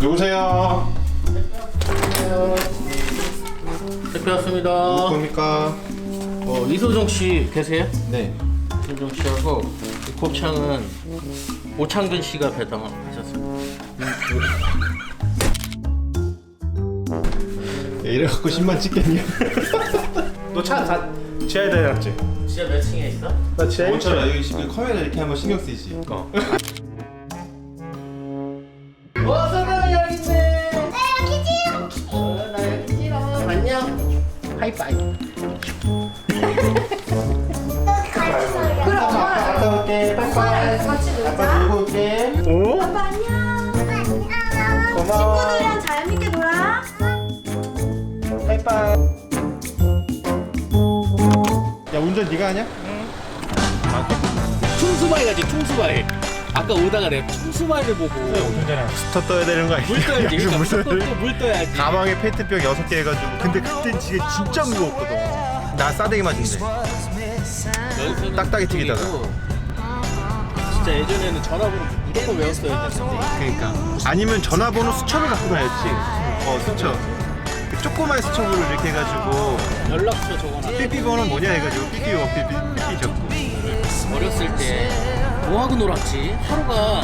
누구세요? 택배 왔습니다. 누굽니까? 어, 이소정 씨 계세요? 네. 이소정 씨하고 이 곱창은 오창근 씨가 배당하셨습니다. 이래갖고 10만 찍겠냐? 너차 다 지하에 다녔지? 진짜 몇 층에 있어? 나 지하에 원처럼 여기 지금 카메라 이렇게 하면 신경 쓰이지. 어. 어, 운전 네가 하냐? 충수바위 가지 충수바위. 아까 오다가 내가 충수바위를 보고 스터 떠야 되는 거 아니야? 물 떠야지. 여기서 물 그러니까 떠야 돼. 또물 떠야지. 가방에 페트병 6개 해가지고 근데 그땐 지게 진짜 무거웠거든 나 싸대기 맞은데 딱딱이 튀기다가. 진짜 예전에는 전화번호 무조건 외웠어야 됐는데 그러니까 아니면 전화번호 수첩을 갖고 다녔지 어 수첩 그 조그만 수첩으로 이렇게 해가지고 연락처 적어놔. 삐삐 번호 뭐냐 해가지고 삐삐 원 삐삐 삐삐 적고. 어렸을 때 뭐하고 놀았지? 하루가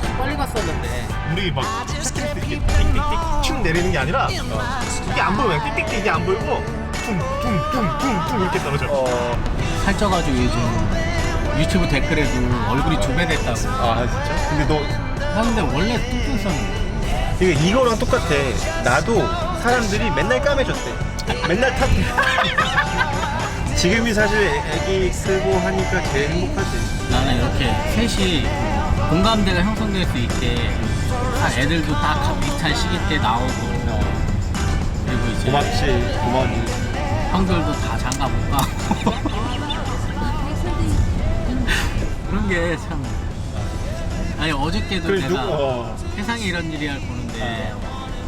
참 빨리 갔었는데. 우리 막 스트레스 이렇게 띡띡띡 춤 내리는 게 아니라 이게 안 보여. 그냥 띡띡띡 이게 안 보이고 퉁퉁퉁퉁퉁 이렇게 떨어져. 살쪄가지고 요즘 유튜브 댓글에도 얼굴이 두 배 됐다고. 아 진짜? 근데 너 하는데 원래 뚱뚱했었는데 이게 이거랑 똑같아. 나도 사람들이 맨날 까매졌대. 맨날 탓해. 지금이 사실 애기 크고 하니까 제일 행복하지. 나는 이렇게 셋이 공감대가 형성될 수 있게 다 애들도 딱 비슷한 시기 때 나오고 그리고 이제 고맙지, 고마워지. 형들도 다 장가 못 가고 그런 게 참 아니 어저께도 그 내가 누구? 어. 세상에 이런 일이야 보는 데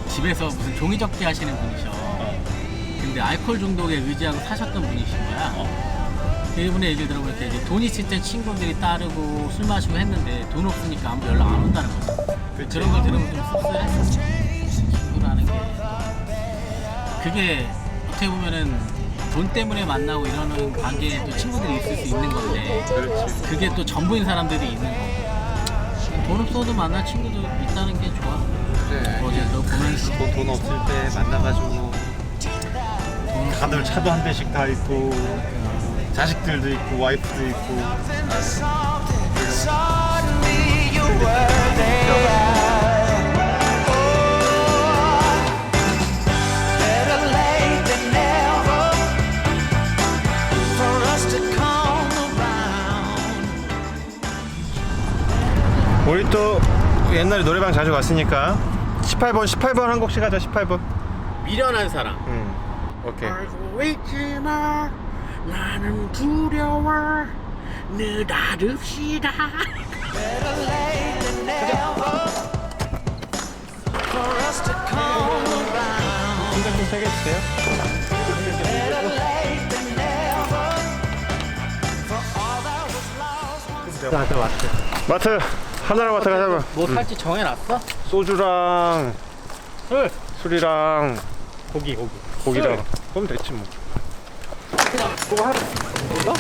집에서 무슨 종이 접기 하시는 분이셔. 근데 알코올 중독에 의지하고 사셨던 분이신 거야. 그분의 얘기를 들어보니까 이제 돈 있을 때 친구들이 따르고 술 마시고 했는데 돈 없으니까 아무 연락 안 온다는 거죠 그런 걸 들으면 좀 씁쓸했어 친구라는 게. 그게 어떻게 보면은 돈 때문에 만나고 이러는 관계에 또 친구들이 있을 수 있는 건데 그렇지. 그게 또 전부인 사람들이 있는 거고. 돈 없어도 만날 친구도 있다는 게 좋아. 돈, 돈 없을 때 만나가지고 다들 차도 한 대씩 다 있고 자식들도 있고 와이프도 있고. 우리 또 옛날에 노래방 자주 갔으니까 18번 18번 한 곡씩 하자 18번. 미련한 사람. 응. 오케이. 알고 있지마 나는 두려워. 느닷없이다. 신경 좀 세게 마트 하나랑 마트 가자고 뭐 살지 정해놨어? 소주랑 술. 술이랑 고기 고기. 고기랑. 그럼 됐지 뭐. 그거 하나 이거?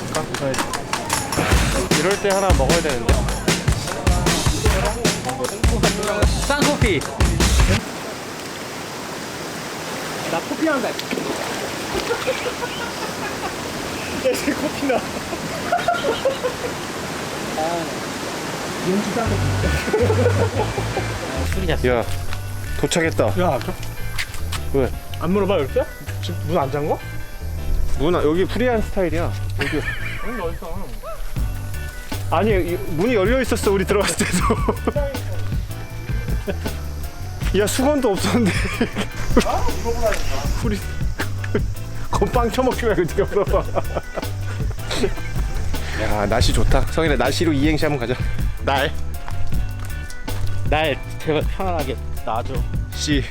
이럴 때 하나 먹어야 되는데. 쌍커피. 나 커피 한다 내 커피나 술이 잤어 야 도착했다. 야, 왜? 안 물어봐 이렇게? 지금 문 안 잠궈? 문 여기 프리한 스타일이야. 여기. 아니 이- 문이 열려 있었어 우리 들어갔을 때도. 야 수건도 없었는데. 우리 건빵 처먹지 말고 네가 물어봐 야 날씨 좋다. 성인아 날씨로 이행시 한번 가자 날 날 제발 편안하게 놔줘 씨.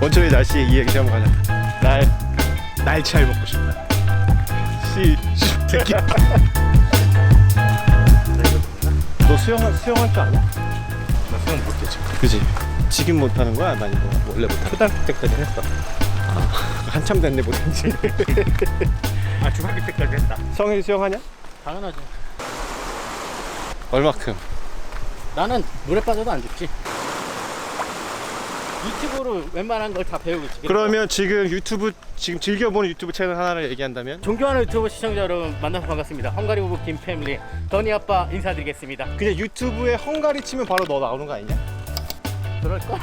원초의 날씨에 이행시 한번 가자 날 날치알 먹고 싶다 씨, 씨 새끼 너 수영 수영할 줄 아냐? 나 수영 못해 지금. 그지? 지금 못하는 거야? 아니면 원래 못하는 초등학교 때까지 했어. 거야? 한참 됐네 못한 지 아 중학교 때까지 했다. 성현이 수영하냐? 당연하지. 얼마큼? 나는 물에 빠져도 안 죽지. 유튜브로 웬만한 걸 다 배우고 있지. 그러면 지금 유튜브 지금 즐겨보는 유튜브 채널 하나를 얘기한다면? 존경하는 유튜브 시청자 여러분 만나서 반갑습니다. 헝가리 부부 김패밀리 더니 아빠 인사드리겠습니다. 그냥 유튜브에 헝가리 치면 바로 너 나오는 거 아니냐? 그럴까?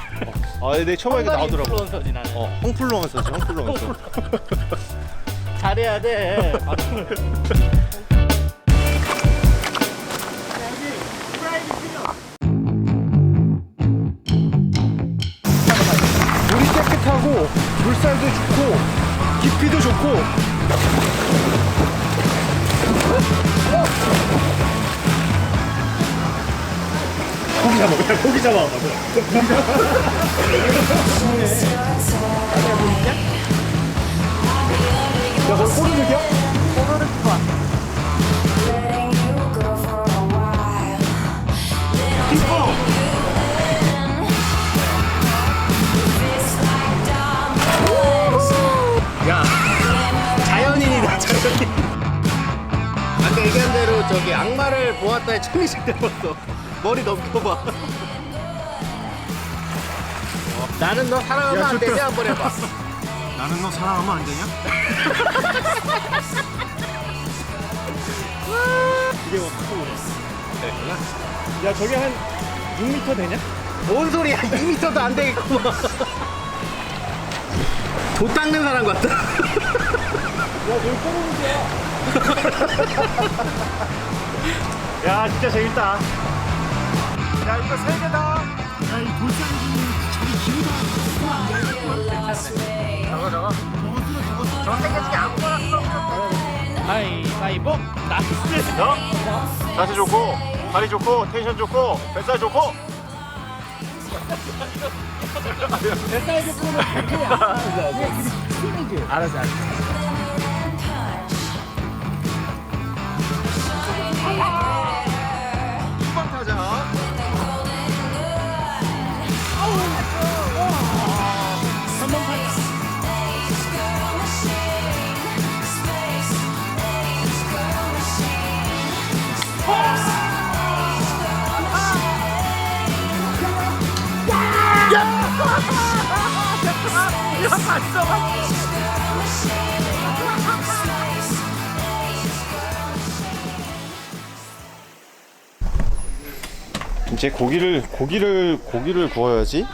아, 내 처음에 이거 헝가리 나오더라고. 인플루언서지 나는. 어, 헝플루언서지, 헝플루언서. 잘해야 돼. 물이 깨끗하고 물살도 좋고 깊이도 좋고. 고기 잡아 그냥 고기 잡아 기 꼬르륵이야? 야, 자연인이다 자연인. 아까 얘기한 대로 저기 악마를 보았다에 천리씩 닮았어. 머리 넘겨봐. 나는 너 사랑하면 안 되냐 한번 해봐. 나는 너 사랑하면 안 되냐? 야 저기 한 6m 되냐? 뭔 소리야? 2m도 안 되겠구만. 도 닦는 사람 같다. 야 진짜 재밌다 야 이거 세 개다 야 이 돌 산이 가위바위보. 나이스. 자세 좋고 다리 좋고 텐션 좋고 뱃살 좋고. 알았어, 알았어. 이제 고기를 고기를 고기를 구워야지.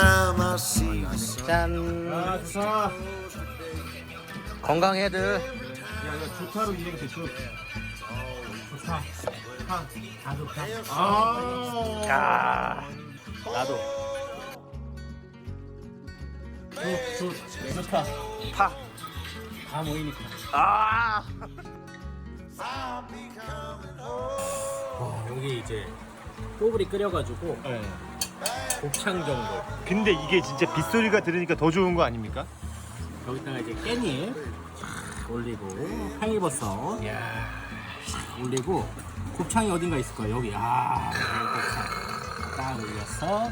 Well, every time I see you. 짠. 건강해들. 좋다로 이행 됐어. 야, 나도. 굿, 굿, 좋다. 파. 다 모이니까. 아. 와, 여기 이제 꼬불이 끓여가지고 곱창 정도. 근데 이게 진짜 빗소리가 들으니까 더 좋은 거 아닙니까? 여기다가 이제 깻잎 싹 올리고 팽이버섯 싹 올리고 곱창이 어딘가 있을 거예요 여기. 아 곱창. 딱 올려서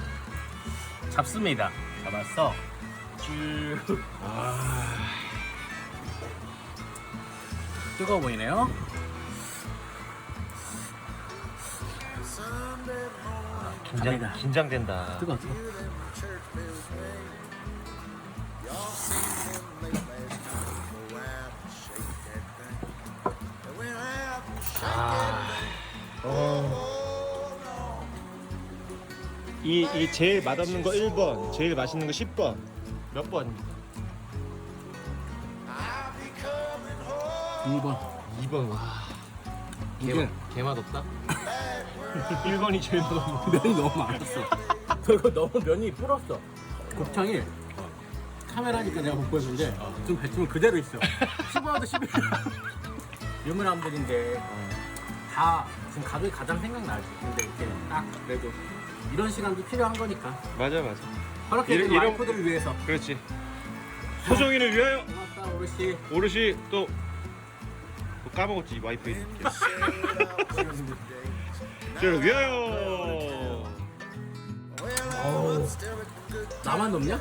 잡습니다. 잡았어. 쭉. 아. 뜨거워 보이네요 갑니다. 긴장된다. 뜨거워 뜨거워 이, 이 제일 맛없는 거 1번, 제일 맛있는 거 10번. 몇 번입니까? 2번 2번. 와. 이게 개맛 없다. 1번이 제일 너무 면이 너무 많았어. 그리고 너무 면이 불었어. 곱창이 카메라니까 내가 못 보여주는데 좀 뱉으면 그대로 있어. 15와도 11. 유명한 분인데 다 지금 가족이 가장 생각나지. 근데 이렇게 딱 그래도 이런 시간도 필요한 거니까. 맞아 맞아. 그렇게 이런- 이런 이런- 와이프들을 위해서. 그렇지. 소정이를 위하여 고맙다 어르신. 오롯이 또, 또 까먹었지 와이프 이름. 저를 위하여. 나만 넘냐?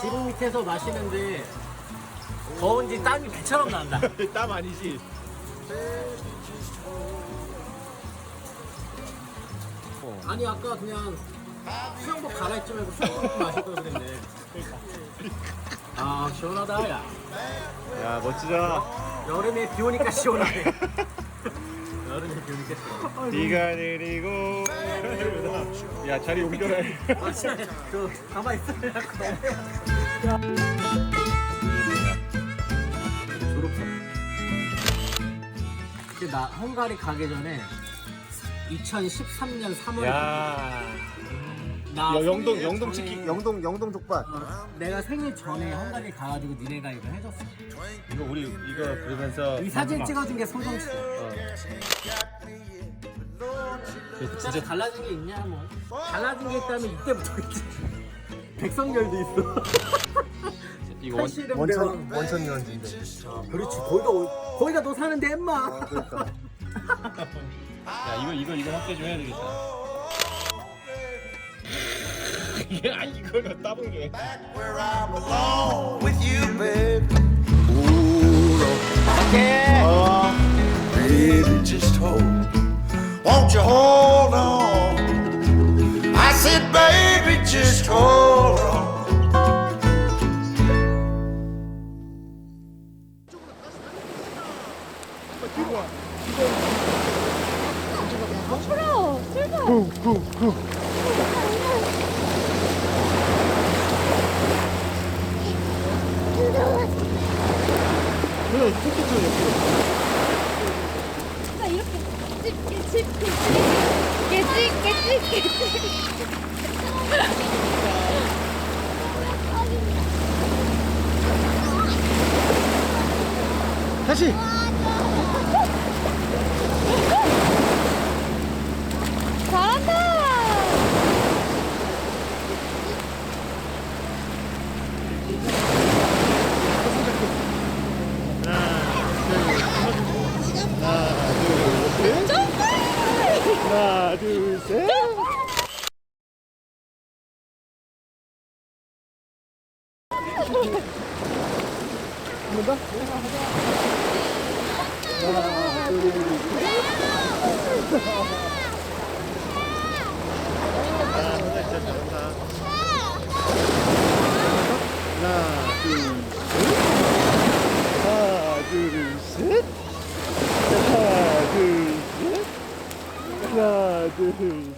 지붕 밑에서 마시는데 더운지 땀이 배처럼 난다. 땀 아니지. 아니 아까 그냥 수영복 갈아입지 말고 수영복 마실 걸 그랬네. 아 시원하다 야. 야 멋지다. 여름에 비 오니까 시원하네. 오니까 시원해. 비가 내리고. 야 자리 옮겨라. 아 진짜 그 가만 있으려고 졸업사. 근데 나 헝가리 가기 전에 2013년 3월에 야. 나 야, 영동 생일 영동 전에- 치킨 영동 영동 족발. 어, 내가 생일 전에 헝가리 가가지고 니네가 이거 해줬어. 이거 우리 이거 그러면서 이 사진 찍어준 게 소정 씨. 진짜 달라진 게 있냐 뭐. 달라진 게 있다면 이때부터 있지. 백성열도 있어. 이거 원, 사실은 원천 내가- 원천 유원지인데. 그렇지 거기가 어- 거기가 너 사는데 엠마. 야 이거 이거 이거 확대 좀 해야 되겠다. 이게 아 이거는 따봉 좀 해. where I belong with you, babe. Ooh, oh, baby, just hold. Won't you hold on? I said, baby, just hold on. 앞으로 출발. 진짜 이렇게 찍게 찍게 찍게 찍게 찍게 다시. 잘한다. 하나 둘 셋. 하나 둘 셋. 하나 둘 셋. 하나 둘 셋.